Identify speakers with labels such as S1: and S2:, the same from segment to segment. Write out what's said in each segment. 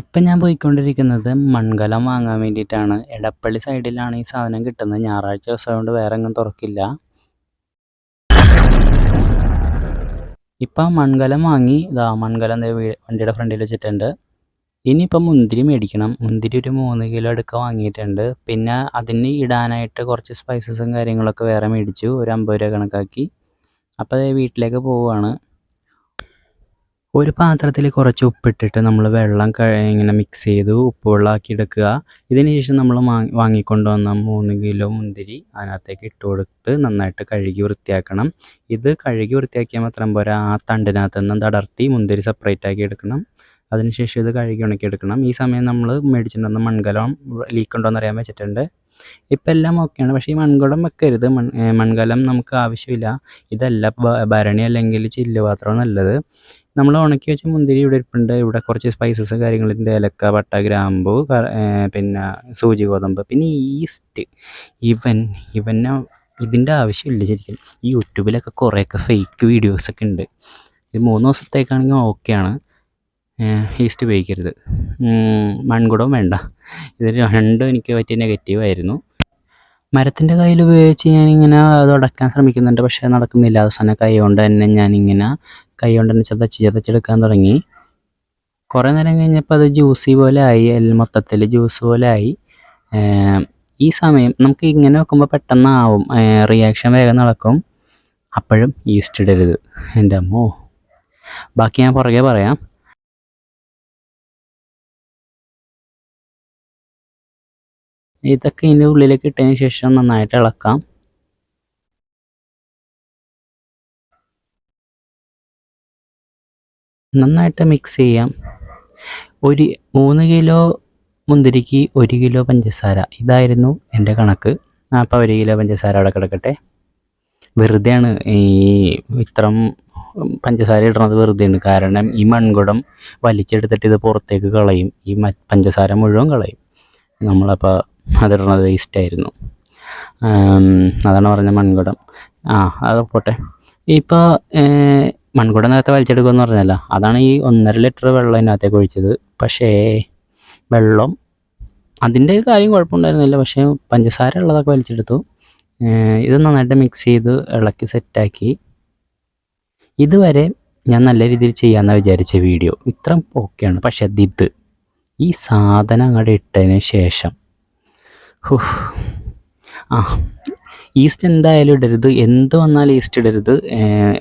S1: ഇപ്പം ഞാൻ പോയിക്കൊണ്ടിരിക്കുന്നത് മൺകലം വാങ്ങാൻ വേണ്ടിയിട്ടാണ്. എടപ്പള്ളി സൈഡിലാണ് ഈ സാധനം കിട്ടുന്നത്. ഞായറാഴ്ച ദിവസം കൊണ്ട് വേറെ എങ്ങും തുറക്കില്ല. ഇപ്പം മൺകലം വാങ്ങി ഇതാ മൺകലം വണ്ടിയുടെ ഫ്രണ്ടിൽ വെച്ചിട്ടുണ്ട്. ഇനിയിപ്പം മുന്തിരി മേടിക്കണം. മുന്തിരി ഒരു മൂന്ന് കിലോ അടുക്ക വാങ്ങിയിട്ടുണ്ട്. പിന്നെ അതിന് ഇടാനായിട്ട് കുറച്ച് സ്പൈസസും കാര്യങ്ങളൊക്കെ വേറെ മേടിച്ചു. ഒരു അമ്പത് രൂപ കണക്കാക്കി. അപ്പോൾ വീട്ടിലേക്ക് പോവുകയാണ്. ഒരു പാത്രത്തിൽ കുറച്ച് ഉപ്പിട്ടിട്ട് നമ്മൾ വെള്ളം ഇങ്ങനെ മിക്സ് ചെയ്ത് ഉപ്പ് വെള്ളമാക്കി എടുക്കുക. ഇതിന് ശേഷം നമ്മൾ വാങ്ങിക്കൊണ്ട് വന്ന മൂന്ന് കിലോ മുന്തിരി അതിനകത്തേക്ക് ഇട്ട് കൊടുത്ത് നന്നായിട്ട് കഴുകി വൃത്തിയാക്കണം. ഇത് കഴുകി വൃത്തിയാക്കിയാൽ മാത്രം പോരാ ആ തണ്ടിനകത്ത് നിന്ന് തടർത്തി മുന്തിരി സെപ്പറേറ്റ് ആക്കി എടുക്കണം. അതിനുശേഷം ഇത് കഴുകി ഉണക്കി എടുക്കണം ഈ സമയം നമ്മൾ മേടിച്ചിട്ടുണ്ടെന്ന മൺകലം ലീക്ക് ഉണ്ടോ എന്ന് അറിയാൻ വെച്ചിട്ടുണ്ട്. ഇപ്പം എല്ലാം ഓക്കെയാണ്. പക്ഷേ ഈ മൺകുടം വെക്കരുത്. മൺ മൺകലം നമുക്ക് ആവശ്യമില്ല. ഇതല്ല. ഭരണി അല്ലെങ്കിൽ ചില്ല് പാത്രമാണ് നല്ലത്. നമ്മൾ ഉണക്കി വെച്ച മുന്തിരി ഇവിടെ ഇരിപ്പുണ്ട്. ഇവിടെ കുറച്ച് സ്പൈസസ് കാര്യങ്ങളുണ്ട്. ഏലക്ക പട്ട ഗ്രാമ്പു പിന്നെ സൂചി ഗോതമ്പ്. പിന്നെ ഈസ്റ്റ് ഇവൻ ഇവനെ ഇതിന്റെ ആവശ്യമില്ല ശരിക്കും. ഈ യൂട്യൂബിലൊക്കെ കുറേയൊക്കെ ഫേക്ക് വീഡിയോസൊക്കെ ഉണ്ട്. ഇത് മൂന്ന് ദിവസത്തേക്കാണെങ്കിൽ ഓക്കെയാണ്. ഈസ്റ്റ് ഉപയോഗിക്കരുത്. മൺകുടവും വേണ്ട. ഇത് രണ്ടും എനിക്ക് പറ്റിയ നെഗറ്റീവായിരുന്നു മരത്തിന്റെ കയ്യിൽ ഉപയോഗിച്ച് ഞാനിങ്ങനെ അത് ഉടക്കാൻ ശ്രമിക്കുന്നുണ്ട് പക്ഷേ നടക്കുന്നില്ല. അവസാനം കൈ കൊണ്ട് തന്നെ ഞാനിങ്ങനെ കൈ കൊണ്ട് തന്നെ ചതച്ച് ചതച്ചെടുക്കാൻ തുടങ്ങി. കുറേ നേരം കഴിഞ്ഞപ്പോൾ അത് ജ്യൂസി പോലെ ആയി മൊത്തത്തിൽ ജ്യൂസ് പോലെ ആയി. ഈ സമയം നമുക്ക് ഇങ്ങനെ വെക്കുമ്പോൾ പെട്ടെന്നാവും. റിയാക്ഷൻ വേഗം നടക്കും. അപ്പോഴും ഈസ്റ്റ് ഇടരുത്. എന്റെ അമ്മോ. ബാക്കി ഞാൻ പുറകെ പറയാം. ഇതൊക്കെ ഇതിന്റെ ഉള്ളിലേക്ക് ഇട്ടതിന് ശേഷം നന്നായിട്ട് ഇളക്കാം. നന്നായിട്ട് മിക്സ് ചെയ്യാം. ഒരു മൂന്ന് കിലോ മുന്തിരിക്ക് ഒരു കിലോ പഞ്ചസാര. ഇതായിരുന്നു എന്റെ കണക്ക്. അപ്പോൾ ഒരു കിലോ പഞ്ചസാര അവിടെ കിടക്കട്ടെ. വെറുതെയാണ് ഈ ഇത്രം പഞ്ചസാര ഇടുന്നത് വെറുതെയാണ്. കാരണം ഈ മൺകുടം വലിച്ചെടുത്തിട്ട് ഇത് പുറത്തേക്ക് കളയും. ഈ പഞ്ചസാര മുഴുവൻ കളയും. നമ്മളപ്പോൾ അതിടുന്നത് വേസ്റ്റായിരുന്നു. അതാണ് പറഞ്ഞ മൺകുടം. ആ അത് പോട്ടെ. ഇപ്പോൾ മൺകുടം നേരത്തെ വലിച്ചെടുക്കുമെന്ന് പറഞ്ഞല്ല. അതാണ് ഈ ഒന്നര ലിറ്റർ വെള്ളം ഇതിനകത്തേക്ക് ഒഴിച്ചത്. പക്ഷേ വെള്ളം അതിന്റെ കാര്യം കുഴപ്പമുണ്ടായിരുന്നില്ല. പക്ഷേ പഞ്ചസാര ഉള്ളതൊക്കെ വലിച്ചെടുത്തു. ഇത് നന്നായിട്ട് മിക്സ് ചെയ്ത് ഇളക്കി സെറ്റാക്കി ഇതുവരെ ഞാൻ നല്ല രീതിയിൽ ചെയ്യാമെന്നാണ് വിചാരിച്ച വീഡിയോ ഇത്ര ഓക്കെയാണ് പക്ഷേ ഇത് ഈ സാധനം അങ്ങോട്ട് ഇട്ടതിന് ശേഷം ആ ഈസ്റ്റ് എന്തായാലും ഇടരുത്. എന്ത് വന്നാലും ഈസ്റ്റ് ഇടരുത്.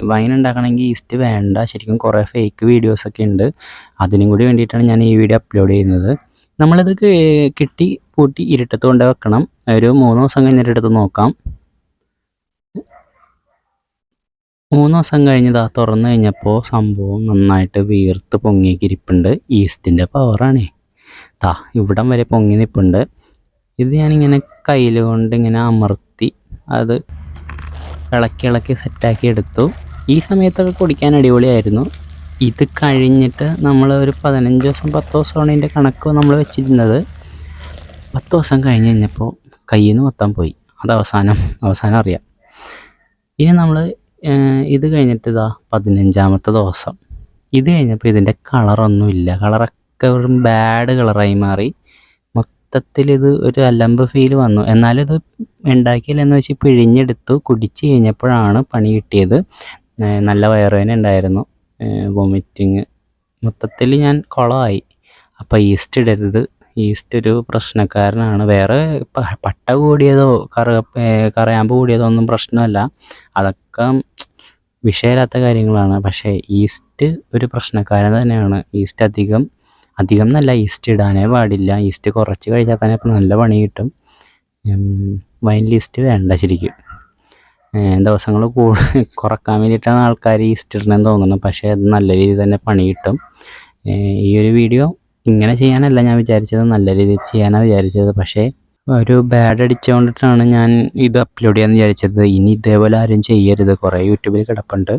S1: വൈൻ ഉണ്ടാക്കണമെങ്കിൽ ഈസ്റ്റ് വേണ്ട. ശരിക്കും കുറേ ഫേക്ക് വീഡിയോസൊക്കെ ഉണ്ട്. അതിനും കൂടി വേണ്ടിയിട്ടാണ് ഞാൻ ഈ വീഡിയോ അപ്ലോഡ് ചെയ്യുന്നത്. നമ്മളിത് കിട്ടി പൂട്ടി ഇരുട്ടത്ത് കൊണ്ട് വെക്കണം. ഒരു മൂന്ന് ദിവസം കഴിഞ്ഞിട്ട് എടുത്ത് നോക്കാം. മൂന്ന് ദിവസം കഴിഞ്ഞതാ തുറന്നു കഴിഞ്ഞപ്പോൾ സംഭവം നന്നായിട്ട് വീർത്ത് പൊങ്ങിയൊക്കെ ഇരിപ്പുണ്ട്. ഈസ്റ്റിന്റെ പവറാണേ താ ഇവിടം വരെ പൊങ്ങി നിൽപ്പുണ്ട് ഇത് ഞാനിങ്ങനെ കയ്യിൽ കൊണ്ട് ഇങ്ങനെ അമർത്തി അത് ഇളക്കി ഇളക്കി സെറ്റാക്കി എടുത്തു. ഈ സമയത്തൊക്കെ കുടിക്കാൻ അടിപൊളിയായിരുന്നു. ഇത് കഴിഞ്ഞിട്ട് നമ്മൾ ഒരു പതിനഞ്ച് ദിവസം പത്ത് ദിവസമാണ് ഇതിന്റെ കണക്ക് നമ്മൾ വെച്ചിരുന്നത്. പത്ത് ദിവസം കഴിഞ്ഞ് കഴിഞ്ഞപ്പോൾ കയ്യിൽ നിന്ന് മൊത്തം പോയി. അത് അവസാനം അവസാനം അറിയാം. ഇനി നമ്മൾ ഇത് കഴിഞ്ഞിട്ട് ഇതാ പതിനഞ്ചാമത്തെ ദിവസം. ഇത് കഴിഞ്ഞപ്പോൾ ഇതിന്റെ കളറൊന്നുമില്ല കളറൊക്കെ ഒരു ബാഡ് കളറായി മാറി. മൊത്തത്തിൽ ഇത് ഒരു അലമ്പ് ഫീൽ വന്നു. എന്നാലും ഇത് ഉണ്ടാക്കിയില്ലെന്ന് വെച്ച് പിഴിഞ്ഞെടുത്തു കുടിച്ച് കഴിഞ്ഞപ്പോഴാണ് പണി കിട്ടിയത്. നല്ല വയറുവേന ഉണ്ടായിരുന്നു. വൊമിറ്റിങ് മൊത്തത്തിൽ ഞാൻ കുളമായി. അപ്പോൾ ഈസ്റ്റ് ഇടരുത്. ഈസ്റ്റ് ഒരു പ്രശ്നക്കാരനാണ്. വേറെ പട്ട കൂടിയതോ കറ കറയാമ്പ് കൂടിയതോ ഒന്നും പ്രശ്നമല്ല. അതൊക്കെ വിഷയമില്ലാത്ത കാര്യങ്ങളാണ്. പക്ഷേ ഈസ്റ്റ് ഒരു പ്രശ്നക്കാരൻ തന്നെയാണ്. ഈസ്റ്റ് അധികം അധികം നല്ല ഈസ്റ്റ് ഇടാനേ പാടില്ല. ഈസ്റ്റ് കുറച്ച് കഴിച്ചാൽ തന്നെ ഇപ്പോൾ നല്ല പണി കിട്ടും. വൈൻ ലിസ്റ്റ് വേണ്ട ശരിക്കും. ദിവസങ്ങൾ കൂടു കുറയ്ക്കാൻ വേണ്ടിയിട്ടാണ് ആൾക്കാർ ഈസ്റ്റ് ഇടണമെന്ന് തോന്നുന്നത് പക്ഷേ അത് നല്ല രീതിയിൽ തന്നെ പണി കിട്ടും. ഈ ഒരു വീഡിയോ ഇങ്ങനെ ചെയ്യാനല്ല ഞാൻ വിചാരിച്ചത്. നല്ല രീതിയിൽ ചെയ്യാനാണ് വിചാരിച്ചത്. പക്ഷേ ഒരു ബാഡ് അടിച്ചുകൊണ്ടിട്ടാണ് ഞാൻ ഇത് അപ്ലോഡ് ചെയ്യാമെന്ന് വിചാരിച്ചത്. ഇനി ഇതേപോലെ ആരും ചെയ്യരുത്. കുറേ യൂട്യൂബിൽ കിടപ്പുണ്ട്.